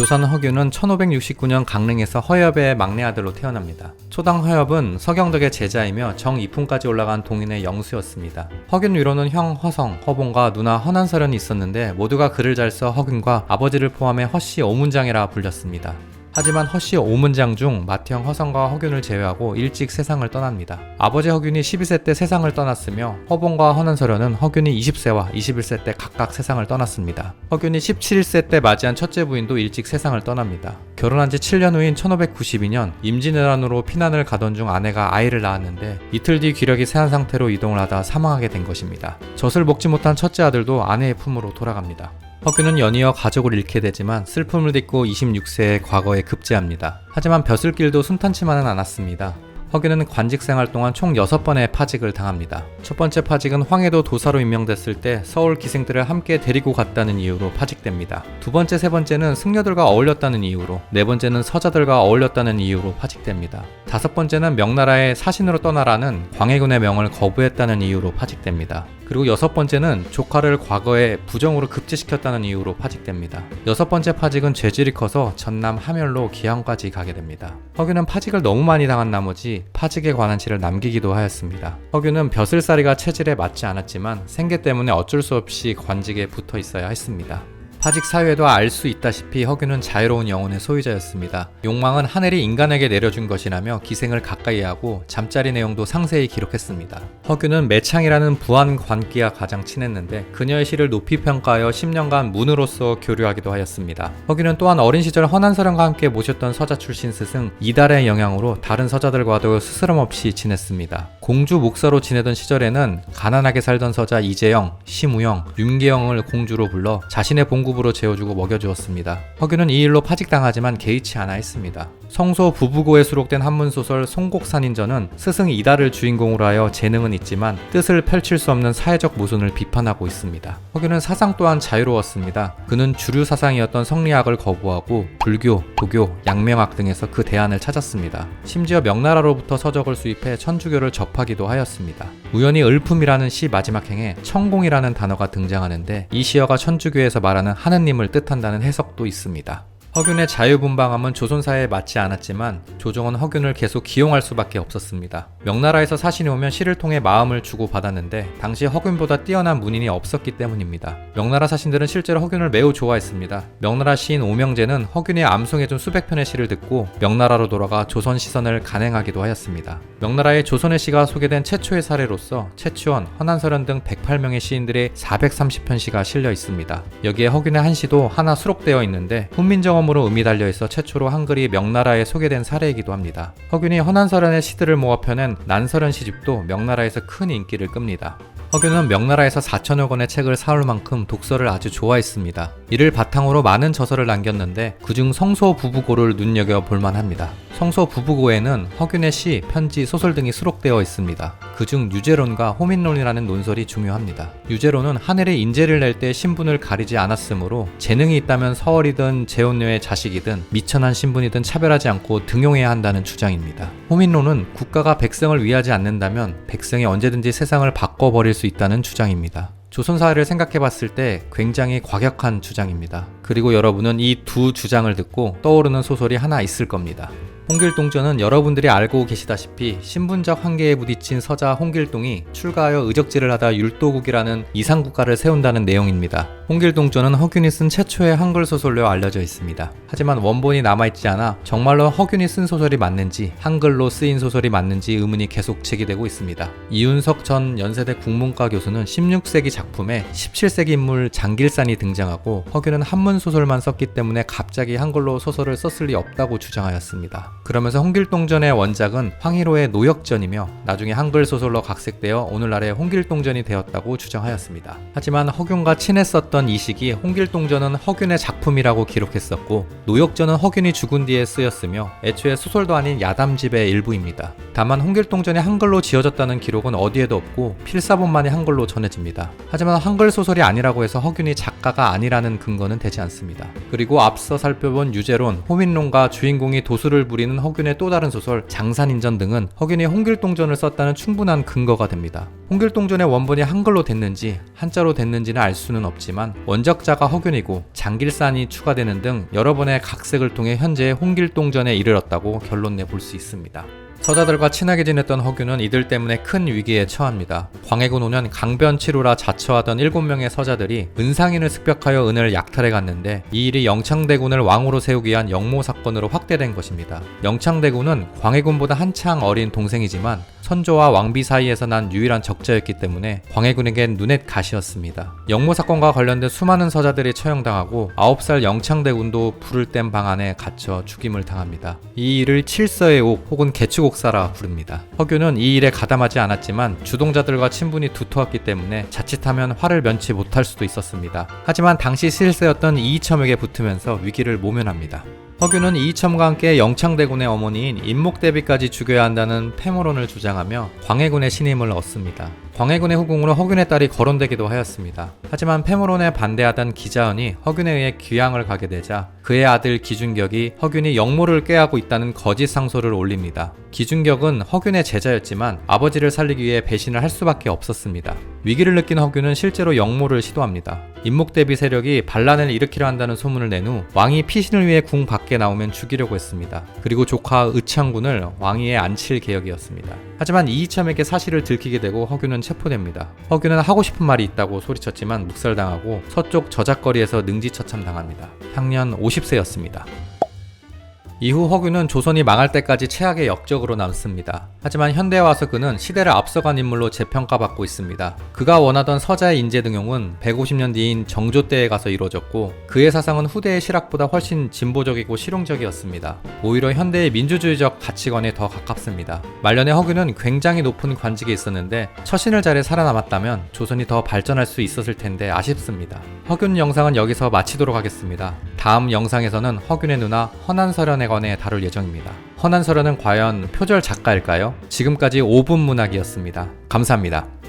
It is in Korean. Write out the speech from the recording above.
조선 허균은 1569년 강릉에서 허엽의 막내 아들로 태어납니다. 초당 허엽은 서경덕의 제자이며 정이품까지 올라간 동인의 영수였습니다. 허균 위로는 형 허성, 허봉과 누나 허난설현이 있었는데 모두가 글을 잘 써 허균과 아버지를 포함해 허씨 오문장이라 불렸습니다. 하지만 허씨 오문장 중 맏형 허성과 허균을 제외하고 일찍 세상을 떠납니다. 아버지 허균이 12세 때 세상을 떠났으며 허봉과 허난설현은 허균이 20세와 21세 때 각각 세상을 떠났습니다. 허균이 17세 때 맞이한 첫째 부인도 일찍 세상을 떠납니다. 결혼한 지 7년 후인 1592년 임진왜란으로 피난을 가던 중 아내가 아이를 낳았는데 이틀 뒤 기력이 세한 상태로 이동을 하다 사망하게 된 것입니다. 젖을 먹지 못한 첫째 아들도 아내의 품으로 돌아갑니다. 허균은 연이어 가족을 잃게 되지만 슬픔을 딛고 26세의 과거에 급제합니다. 하지만 벼슬길도 순탄치만은 않았습니다. 허균은 관직 생활 동안 총 6번의 파직을 당합니다. 첫 번째 파직은 황해도 도사로 임명됐을 때 서울 기생들을 함께 데리고 갔다는 이유로 파직됩니다. 두 번째, 세 번째는 승려들과 어울렸다는 이유로, 네 번째는 서자들과 어울렸다는 이유로 파직됩니다. 다섯 번째는 명나라의 사신으로 떠나라는 광해군의 명을 거부했다는 이유로 파직됩니다. 그리고 여섯 번째는 조카를 과거에 부정으로 급제시켰다는 이유로 파직됩니다. 여섯 번째 파직은 죄질이 커서 전남 함열로 기항까지 가게 됩니다. 허균은 파직을 너무 많이 당한 나머지 파직에 관한 지를 남기기도 하였습니다. 허균은 벼슬살이가 체질에 맞지 않았지만 생계 때문에 어쩔 수 없이 관직에 붙어 있어야 했습니다. 파직 사회도 알 수 있다시피 허균은 자유로운 영혼의 소유자였습니다. 욕망은 하늘이 인간에게 내려준 것이라며 기생을 가까이 하고 잠자리 내용도 상세히 기록했습니다. 허균은 매창이라는 부한 관기와 가장 친했는데 그녀의 시를 높이 평가하여 10년간 문으로서 교류하기도 하였습니다. 허균은 또한 어린 시절 허난서령과 함께 모셨던 서자 출신 스승 이달의 영향으로 다른 서자들과도 스스럼 없이 지냈습니다. 공주 목사로 지내던 시절에는 가난하게 살던 서자 이재영, 심우영, 윤계영을 공주로 불러 자신의 봉급으로 재워주고 먹여주었습니다. 허균은 이 일로 파직당하지만 개의치 않아 했습니다. 성소 부부고에 수록된 한문소설 송곡산인전은 스승 이달을 주인공으로 하여 재능은 있지만 뜻을 펼칠 수 없는 사회적 모순을 비판하고 있습니다. 허균은 사상 또한 자유로웠습니다. 그는 주류 사상이었던 성리학을 거부하고 불교, 도교, 양명학 등에서 그 대안을 찾았습니다. 심지어 명나라로부터 서적을 수입해 천주교를 접하기도 하였습니다. 우연히 을품이라는 시 마지막 행에 천공이라는 단어가 등장하는데 이 시어가 천주교에서 말하는 하느님을 뜻한다는 해석도 있습니다. 허균의 자유분방함은 조선사에 맞지 않았지만 조정은 허균을 계속 기용할 수밖에 없었습니다. 명나라에서 사신이 오면 시를 통해 마음을 주고 받았는데 당시 허균보다 뛰어난 문인이 없었기 때문입니다. 명나라 사신들은 실제로 허균을 매우 좋아했습니다. 명나라 시인 오명재는 허균이 암송해준 수백 편의 시를 듣고 명나라로 돌아가 조선 시선을 간행하기도 하였습니다. 명나라의 조선의 시가 소개된 최초의 사례로서 최치원, 허난설현 등 108명의 시인들의 430편 시가 실려 있습니다. 여기에 허균의 한 시도 하나 수록되어 있는데 훈민정음 처음으로 음이 달려 있어 최초로 한글이 명나라에 소개된 사례이기도 합니다. 허균이 허난설현의 시들을 모아 펴낸 난설현 시집도 명나라에서 큰 인기를 끕니다. 허균은 명나라에서 4천여 권의 책을 사올 만큼 독서를 아주 좋아했습니다. 이를 바탕으로 많은 저서를 남겼는데 그중 성소 부부고를 눈여겨 볼만합니다. 성소 부부고에는 허균의 시, 편지, 소설 등이 수록되어 있습니다. 그중 유제론과 호민론이라는 논설이 중요합니다. 유제론은 하늘의 인재를 낼 때 신분을 가리지 않았으므로 재능이 있다면 서얼이든 재혼녀의 자식이든 미천한 신분이든 차별하지 않고 등용해야 한다는 주장입니다. 호민론은 국가가 백성을 위하지 않는다면 백성이 언제든지 세상을 바꿔버릴 수 있다는 주장입니다. 조선 사회를 생각해 봤을 때 굉장히 과격한 주장입니다. 그리고 여러분은 이 두 주장을 듣고 떠오르는 소설이 하나 있을 겁니다. 홍길동전은 여러분들이 알고 계시다시피 신분적 한계에 부딪힌 서자 홍길동이 출가하여 의적지를 하다 율도국이라는 이상국가를 세운다는 내용입니다. 홍길동전은 허균이 쓴 최초의 한글 소설로 알려져 있습니다. 하지만 원본이 남아있지 않아 정말로 허균이 쓴 소설이 맞는지 한글로 쓰인 소설이 맞는지 의문이 계속 제기되고 있습니다. 이윤석 전 연세대 국문과 교수는 16세기 작품에 17세기 인물 장길산이 등장하고 허균은 한문 소설만 썼기 때문에 갑자기 한글로 소설을 썼을 리 없다고 주장하였습니다. 그러면서 홍길동전의 원작은 황희로의 노역전이며 나중에 한글 소설로 각색되어 오늘날의 홍길동전이 되었다고 주장하였습니다. 하지만 허균과 친했었던 이 시기 홍길동전은 허균의 작품이라고 기록했었고 노역전은 허균이 죽은 뒤에 쓰였으며 애초에 소설도 아닌 야담집의 일부입니다. 다만 홍길동전이 한글로 지어졌다는 기록은 어디에도 없고 필사본만이 한글로 전해집니다. 하지만 한글 소설이 아니라고 해서 허균이 작가가 아니라는 근거는 되지 않습니다. 그리고 앞서 살펴본 유제론, 호민론과 주인공이 도수를 부리 우리는 허균의 또 다른 소설 장산인전 등은 허균이 홍길동전을 썼다는 충분한 근거가 됩니다. 홍길동전의 원본이 한글로 됐는지 한자로 됐는지는 알 수는 없지만 원작자가 허균이고 장길산이 추가되는 등 여러 번의 각색을 통해 현재의 홍길동전에 이르렀다고 결론 내볼 수 있습니다. 서자들과 친하게 지냈던 허균은 이들 때문에 큰 위기에 처합니다. 광해군 5년 강변 치루라 자처하던 7명의 서자들이 은상인을 습격하여 은을 약탈해 갔는데 이 일이 영창대군을 왕으로 세우기 위한 영모 사건으로 확대된 것입니다. 영창대군은 광해군보다 한창 어린 동생이지만 선조와 왕비 사이에서 난 유일한 적자였기 때문에 광해군에겐 눈엣 가시였습니다. 영모 사건과 관련된 수많은 서자들이 처형당하고 9살 영창대군도 불을 뗀 방 안에 갇혀 죽임을 당합니다. 이 일을 칠서의 옥 혹은 개축옥 사라 부릅니다. 허균은 이 일에 가담하지 않았지만 주동자들과 친분이 두터웠기 때문에 자칫하면 화를 면치 못할 수도 있었습니다. 하지만 당시 실세였던 이이첨에게 붙으면서 위기를 모면합니다. 허균은 이이첨과 함께 영창대군의 어머니인 임목대비까지 죽여야 한다는 패모론을 주장하며 광해군의 신임을 얻습니다. 광해군의 후궁으로 허균의 딸이 거론되기도 하였습니다. 하지만 패모론에 반대하던 기자은이 허균에 의해 귀양을 가게 되자 그의 아들 기준격이 허균이 영모를 꾀하고 있다는 거짓 상소를 올립니다. 기준격은 허균의 제자였지만 아버지를 살리기 위해 배신을 할 수밖에 없었습니다. 위기를 느낀 허균은 실제로 영모를 시도합니다. 임목대비 세력이 반란을 일으키려 한다는 소문을 낸 후 왕이 피신을 위해 궁 밖에 나오면 죽이려고 했습니다. 그리고 조카 의창군을 왕위에 앉힐 계획이었습니다. 하지만 이이첨에게 사실을 들키게 되고 허균은 체포됩니다. 허균은 하고 싶은 말이 있다고 소리쳤지만 묵살당하고 서쪽 저작거리에서 능지처참당합니다. 향년 50세였습니다. 이후 허균은 조선이 망할 때까지 최악의 역적으로 남습니다. 하지만 현대에 와서 그는 시대를 앞서간 인물로 재평가받고 있습니다. 그가 원하던 서자의 인재 등용은 150년 뒤인 정조 때에 가서 이루어졌고 그의 사상은 후대의 실학보다 훨씬 진보적이고 실용적이었습니다. 오히려 현대의 민주주의적 가치관에 더 가깝습니다. 말년에 허균은 굉장히 높은 관직에 있었는데 처신을 잘해 살아남았다면 조선이 더 발전할 수 있었을 텐데 아쉽습니다. 허균 영상은 여기서 마치도록 하겠습니다. 다음 영상에서는 허균의 누나 허난설현에 관해 다룰 예정입니다. 허난설현은 과연 표절 작가일까요? 지금까지 5분 문학이었습니다. 감사합니다.